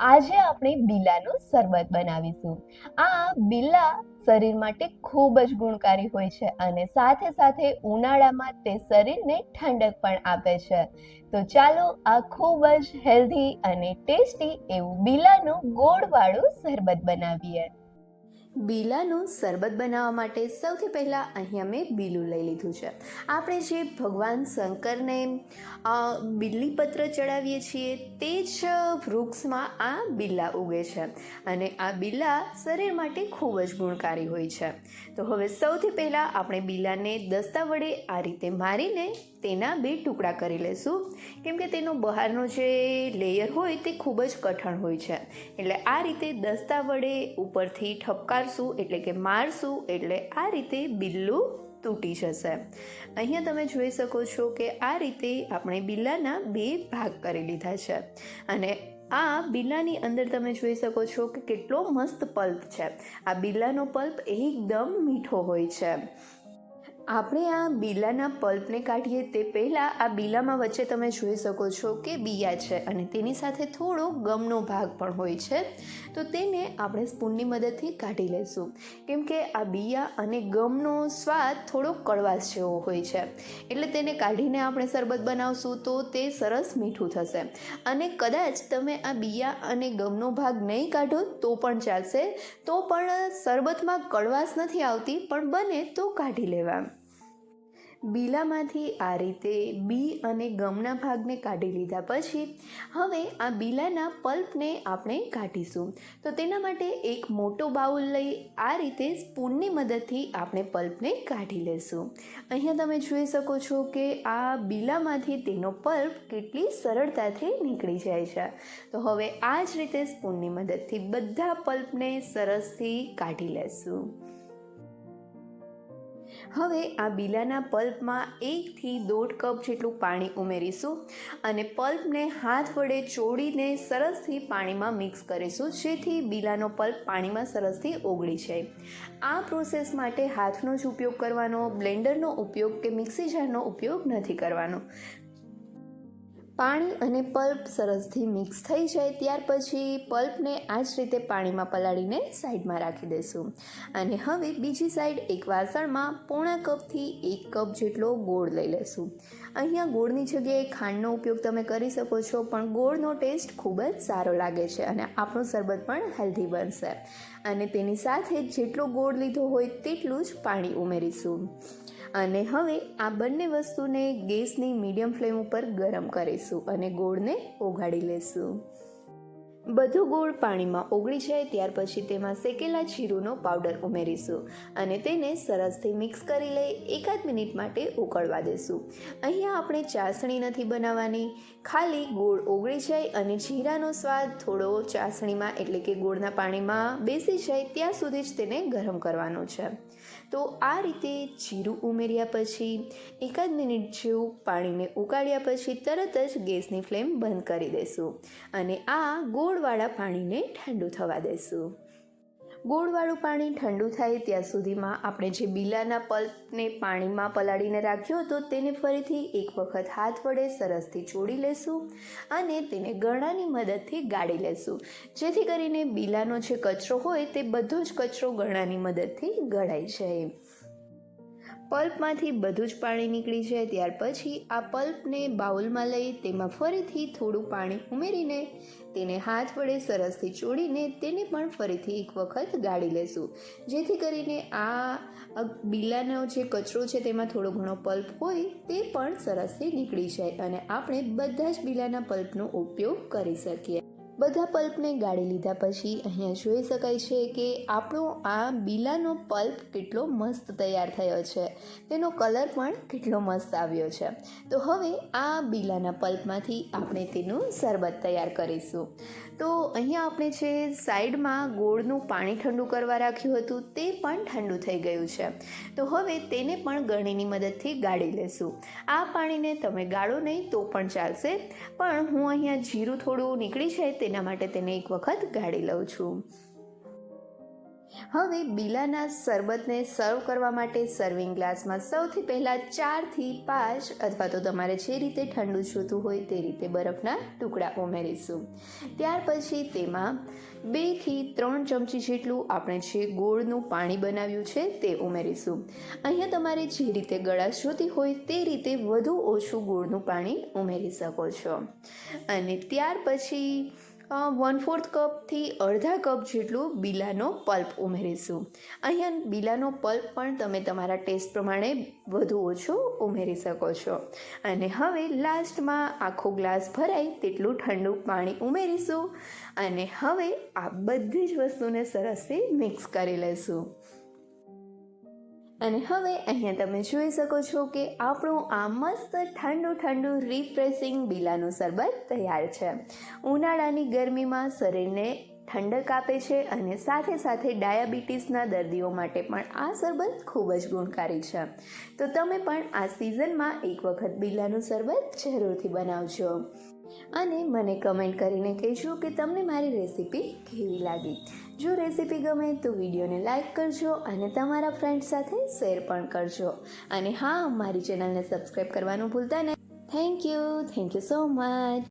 આજે આપણે બિલાનું શરબત બનાવીશું. આ બિલા શરીર માટે ખૂબ જ ગુણકારી હોય છે અને સાથે સાથે ઉનાળામાં તે શરીરને ઠંડક પણ આપે છે. તો ચાલો આ ખૂબ જ હેલ્ધી અને ટેસ્ટી એવું બિલાનું ગોળવાળું શરબત બનાવીએ. બીલાનું શરબત બનાવવા માટે સૌથી પહેલાં અહીંયા અમે બીલું લઈ લીધું છે. આપણે જે ભગવાન શંકરને બિલ્લી બિલ્લીપત્ર ચડાવીએ છીએ તે જ વૃક્ષમાં આ બિલ્લા ઉગે છે અને આ બિલ્લા શરીર માટે ખૂબ જ ગુણકારી હોય છે. તો હવે સૌથી પહેલાં આપણે બિલાને દસ્તા વડે આ રીતે મારીને તેના બે ટુકડા કરી લેશું. કેમ કે તેનો બહારનો જે લેયર હોય તે ખૂબ જ કઠણ હોય છે. એટલે આ રીતે દસ્તા વડે ઉપરથી ઠપકારશું એટલે કે મારશું એટલે આ રીતે બિલ્લું તૂટી જશે. અહીંયા તમે જોઈ શકો છો કે આ રીતે આપણે બિલ્લાના બે ભાગ કરી લીધા છે. અને આ બિલ્લાની અંદર તમે જોઈ શકો છો કે કેટલો મસ્ત પલ્પ છે. આ બિલ્લાનો પલ્પ એકદમ મીઠો હોય છે. આપણે આ બીલાના પલ્પને કાઢીએ તે પહેલાં આ બીલામાં વચ્ચે તમે જોઈ શકો છો કે બિયા છે અને તેની સાથે થોડો ગમનો ભાગ પણ હોય છે. તો તેને આપણે સ્પૂનની મદદથી કાઢી લઈશું કેમ કે આ બિયા અને ગમનો સ્વાદ થોડો કડવાશ જેવો હોય છે. એટલે તેને કાઢીને આપણે શરબત બનાવશું તો તે સરસ મીઠું થશે. અને કદાચ તમે આ બિયા અને ગમનો ભાગ નહીં કાઢો તો પણ ચાલશે. તો પણ શરબતમાં કડવાશ નથી આવતી, પણ બને તો કાઢી લેવા. બીલામાંથી આ રીતે બી અને ગમના ભાગને કાઢી લીધા પછી, હવે આ બીલાના પલ્પને આપણે કાઢીશું. તો તેના માટે એક મોટો બાઉલ લઈ આ રીતે સ્પૂનની મદદથી આપણે પલ્પને કાઢી લેશું. અહીંયા તમે જોઈ શકો છો કે આ બીલામાંથી તેનો પલ્પ કેટલી સરળતાથી નીકળી જાય છે. તો હવે આ જ રીતે સ્પૂનની મદદથી બધા પલ્પને સરસથી કાઢી લેશું. હવે આ બીલાના પલ્પમાં એકથી દોઢ કપ જેટલું પાણી ઉમેરીશું અને પલ્પને હાથ વડે ચોળીને સરસથી પાણીમાં મિક્સ કરીશું, જેથી બીલાનો પલ્પ પાણીમાં સરસથી ઓગળી જાય. આ પ્રોસેસ માટે હાથનો જ ઉપયોગ કરવાનો, બ્લેન્ડરનો ઉપયોગ કે મિક્સી જારનો ઉપયોગ નથી કરવાનો. પાણી અને પલ્પ સરસથી મિક્સ થઈ જાય ત્યાર પછી પલ્પને આ જ રીતે પાણીમાં પલાળીને સાઈડમાં રાખી દઈશું અને હવે બીજી સાઈડ એક વાસણમાં પોણા કપથી એક કપ જેટલો ગોળ લઈ લેશું. અહીંયા ગોળની જગ્યાએ ખાંડનો ઉપયોગ તમે કરી શકો છો, પણ ગોળનો ટેસ્ટ ખૂબ જ સારો લાગે છે અને આપણું શરબત પણ હેલ્ધી બનશે. અને તેની સાથે જેટલો ગોળ લીધો હોય તેટલું જ પાણી ઉમેરીશું. અને હવે આ બંને વસ્તુને ગેસની મીડિયમ ફ્લેમ ઉપર ગરમ કરીશું અને ગોળને ઓગાળી લેશું. બધો ગોળ પાણીમાં ઓગળી જાય ત્યાર પછી તેમાં શેકેલા જીરુંનો પાવડર ઉમેરીશું અને તેને સરસથી મિક્સ કરી લઈ એકાદ મિનિટ માટે ઉકળવા દેશું. અહીંયા આપણે ચાસણી નથી બનાવવાની. ખાલી ગોળ ઓગળી જાય અને જીરાનો સ્વાદ થોડો ચાસણીમાં એટલે કે ગોળના પાણીમાં બેસી જાય ત્યાં સુધી જ તેને ગરમ કરવાનો છે. તો આ રીતે જીરું ઉમેર્યા પછી એકાદ મિનિટ જેવું પાણીને ઉકાળ્યા પછી તરત જ ગેસની ફ્લેમ બંધ કરી દઈશું અને આ ગોળવાળા પાણીને ઠંડુ થવા દઈશું ગોળવાળું પાણી ઠંડુ થાય ત્યાં સુધીમાં આપણે જે બીલાના પલ્પને પાણીમાં પલાળીને રાખ્યો હતો તેને ફરીથી એક વખત હાથ વડે સરસથી છોડી લેશું અને તેને ગળાની મદદથી ગાળી લેશું. જેથી કરીને બીલાનો જે કચરો હોય તે બધો જ કચરો ગળાની મદદથી ગળાઈ જાય. પલ્પમાંથી બધું જ પાણી નીકળી જાય ત્યાર પછી આ પલ્પને બાઉલમાં લઈ તેમાં ફરીથી થોડું પાણી ઉમેરીને તેને હાથ વડે સરસથી ચોળીને તેને પણ ફરીથી એક વખત ગાળી લેશું. જેથી કરીને આ બીલાનો જે કચરો છે તેમાં થોડો ઘણો પલ્પ હોય તે પણ સરસથી નીકળી જાય અને આપણે બધા જ બીલાના પલ્પનો ઉપયોગ કરી શકીએ. બધા પલ્પને ગાળી લીધા પછી અહીંયા જોઈ શકાય છે કે આપણો આ બીલાનો પલ્પ કેટલો મસ્ત તૈયાર થયો છે. તેનો કલર પણ કેટલો મસ્ત આવ્યો છે. તો હવે આ બીલાના પલ્પમાંથી આપણે તેનું શરબત તૈયાર કરીશું. તો અહીંયા આપણે છે સાઈડમાં ગોળનું પાણી ઠંડુ કરવા રાખ્યું હતું તે પણ ઠંડુ થઈ ગયું છે. તો હવે તેને પણ ગળણીની મદદથી ગાળી લેશું. આ પાણીને તમે ગાળો નહીં તો પણ ચાલશે. પણ હું અહીંયા જીરું થોડું નીકળી છે તેના માટે તેને એક વખત ગાળી લઉં છું. હવે બીલાના શરબતને સર્વ કરવા માટે સર્વિંગ ગ્લાસમાં સૌથી પહેલાં ચારથી પાંચ અથવા તો તમારે જે રીતે ઠંડુ જોતું હોય તે રીતે બરફના ટુકડા ઉમેરીશું. ત્યાર પછી તેમાં બેથી ત્રણ ચમચી જેટલું આપણે જે ગોળનું પાણી બનાવ્યું છે તે ઉમેરીશું. અહીંયા તમારે જે રીતે ગળાશ જોતી હોય તે રીતે વધુ ઓછું ગોળનું પાણી ઉમેરી શકો છો. અને ત્યાર પછી વન ફોર્થ કપથી અડધા કપ જેટલું બીલાનો પલ્પ ઉમેરીશું. અહીંયા બીલાનો પલ્પ પણ તમે તમારા ટેસ્ટ પ્રમાણે વધુ ઓછો ઉમેરી શકો છો. અને હવે લાસ્ટમાં આખો ગ્લાસ ભરાય તેટલું ઠંડુ પાણી ઉમેરીશું. અને હવે આ બધી જ વસ્તુને સરસથી મિક્સ કરી લઈશું. અને હવે અહીંયા તમે જોઈ શકો છો કે આપણું આ મસ્ત ઠંડુ ઠંડુ રિફ્રેશિંગ બીલાનું શરબત તૈયાર છે. ઉનાળાની ગરમીમાં શરીરને ઠંડક આપે છે અને સાથે સાથે ડાયાબિટીસના દર્દીઓ માટે પણ આ શરબત ખૂબ જ ગુણકારી છે. તો તમે પણ આ સિઝનમાં એક વખત બીલાનું શરબત જરૂરથી બનાવજો. અને મને કમેન્ટ કરીને કહેજો કે તમને મારી રેસીપી કેવી લાગી. જો રેસીપી ગમે તો વિડીયોને લાઇક કરજો અને તમારા ફ્રેન્ડ સાથે શેર પણ કરજો. અને હા, મારી ચેનલને સબસ્ક્રાઈબ કરવાનું ભૂલતા નહીં. Thank you thank you so much